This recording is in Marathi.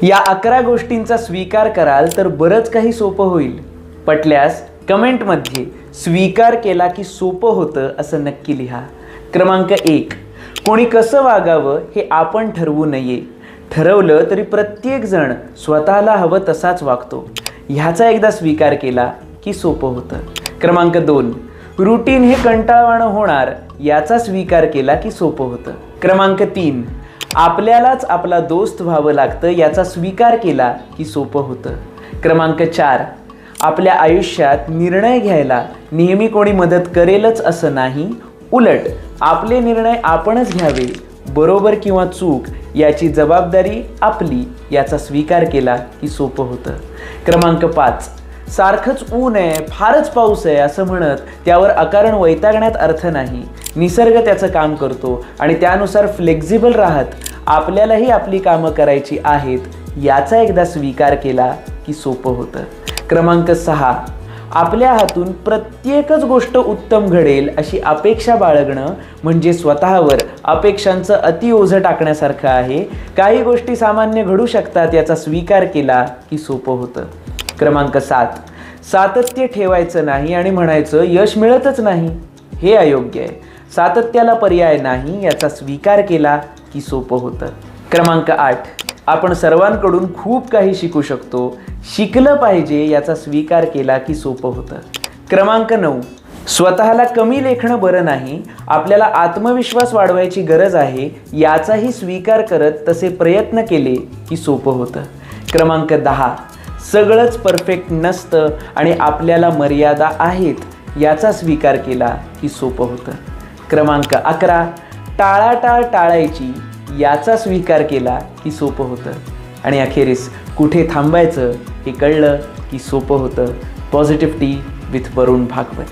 या अकरा गोष्टींचा स्वीकार कराल तर बरंच काही सोपं होईल. पटल्यास कमेंटमध्ये स्वीकार केला की सोपं होतं असं नक्की लिहा. क्रमांक एक कोणी कसं वागावं हे आपण ठरवू नये. ठरवलं तरी प्रत्येकजण स्वतःला हवं तसाच वागतो. ह्याचा एकदा स्वीकार केला की सोपं होतं. क्रमांक दोन रुटीन हे कंटाळवाणं होणार याचा स्वीकार केला की सोपं होतं. क्रमांक तीन आपल्यालाच आपला दोस्त व्हावं लागतं याचा स्वीकार केला की सोपं होतं. क्रमांक चार आपल्या आयुष्यात निर्णय घ्यायला नेहमी कोणी मदत करेलच असं नाही उलट आपले निर्णय आपणच घ्यावे बरोबर किंवा चूक याची जबाबदारी आपली याचा स्वीकार केला की सोपं होतं. क्रमांक पाच सारखंच ऊन आहे फारच पाऊस आहे असं म्हणत त्यावर अकारण वैतागण्यात अर्थ नाही. निसर्ग त्याचं काम करतो आणि त्यानुसार फ्लेक्झिबल राहत आपल्यालाही आपली कामं करायची आहेत याचा एकदा स्वीकार केला की सोपं होतं. क्रमांक सहा आपल्या हातून प्रत्येकच गोष्ट उत्तम घडेल अशी अपेक्षा बाळगणं म्हणजे स्वतःवर अपेक्षांचं अति ओझं टाकण्यासारखं आहे. काही गोष्टी सामान्य घडू शकतात याचा स्वीकार केला की सोपं होतं. क्रमांक सात. सातत्य ठेवायचं नाही आणि म्हणायचं यश मिळतच नाही. हे अयोग्य आहे. सातत्याला पर्याय नाही याचा स्वीकार केला की सोपं होतं. क्रमांक आठ. आपण सर्वांकडून खूप काही शिकू शकतो. शिकलं पाहिजे याचा स्वीकार केला की सोपं होतं. क्रमांक नऊ. स्वतःला कमी लेखणं बरं नाही आपल्याला आत्मविश्वास वाढवायची गरज आहे याचाही स्वीकार करत तसे प्रयत्न केले की सोपं होतं. क्रमांक दहा. सगळंच परफेक्ट नसतं आणि आपल्याला मर्यादा आहेत याचा स्वीकार केला की सोपं होतं. क्रमांक अकरा टाळाटाळ टाळायची याचा स्वीकार केला की सोपं होतं. आणि अखेरीस कुठे थांबायचं हे कळलं की सोपं होतं. Positive tea with Varun Bhagwat.